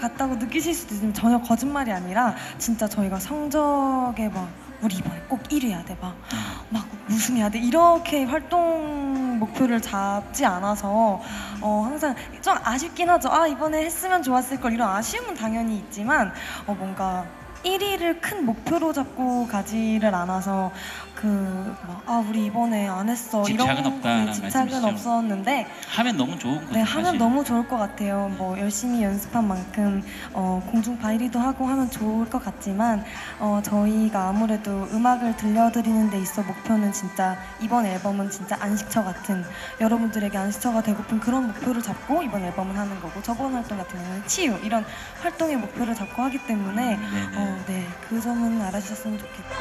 같다고 느끼실 수도 있지만 전혀 거짓말이 아니라 진짜 저희가 성적에 막 우리 이번에 꼭 1위 해야 돼 막 막 우승해야 돼 이렇게 활동 목표를 잡지 않아서 어 항상 좀 아쉽긴 하죠. 아 이번에 했으면 좋았을 걸 이런 아쉬움은 당연히 있지만 어 뭔가 1위를 큰 목표로 잡고 가지를 않아서 그아 우리 이번에 안 했어 집착은 이런 없다라는 네, 집착은 말씀이시죠? 없었는데 하면 너무 좋은 거죠. 네, 하면 사실. 너무 좋을 것 같아요. 뭐 열심히 연습한 만큼 어, 공중 바이리도 하고 하면 좋을 것 같지만 어, 저희가 아무래도 음악을 들려드리는 데 있어 목표는 진짜 이번 앨범은 진짜 안식처 같은 여러분들에게 안식처가 되고픈 그런 목표를 잡고 이번 앨범을 하는 거고 저번 활동 같은 경우는 치유 이런 활동의 목표를 잡고 하기 때문에 음, 네네. 어, 네, 그 점은 알아주셨으면 좋겠고.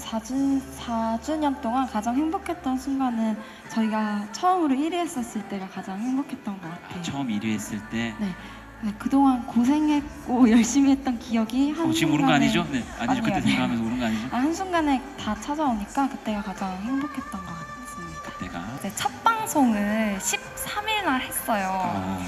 4주, 4주년 동안 가장 행복했던 순간은 저희가 처음으로 1위 했었을 때가 가장 행복했던 것 같아요. 처음 1위 했을 때 네. 네, 그동안 고생했고 열심히 했던 기억이 한 어, 지금 우는 거 아니죠? 네, 아니죠. 아니에요, 그때. 생각하면서 우는 거 아니죠? 아, 한순간에 다 찾아오니까 그때가 가장 행복했던 것 같습니다. 그때가. 이제 첫 방송을 13일 날 했어요. 어,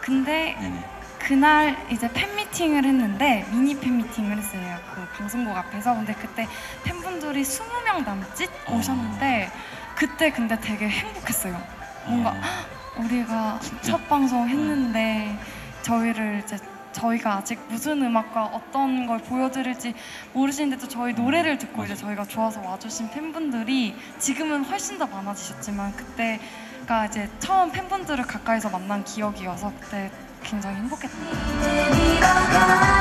근데 네네. 그날 이제 팬미팅을 했는데 미니 팬미팅을 했어요. 그 방송국 앞에서. 근데 그때 팬분들이 20명 남짓 어. 오셨는데 그때 근데 되게 행복했어요. 뭔가 어, 우리가? 첫 방송 했는데 저희를 이제 저희가 아직 무슨 음악과 어떤 걸 보여드릴지 모르시는데도 저희 노래를 듣고 이제 저희가 좋아서 와주신 팬분들이 지금은 훨씬 더 많아지셨지만 그때가 이제 처음 팬분들을 가까이서 만난 기억이어서 그때 굉장히 행복했던 것 같아요.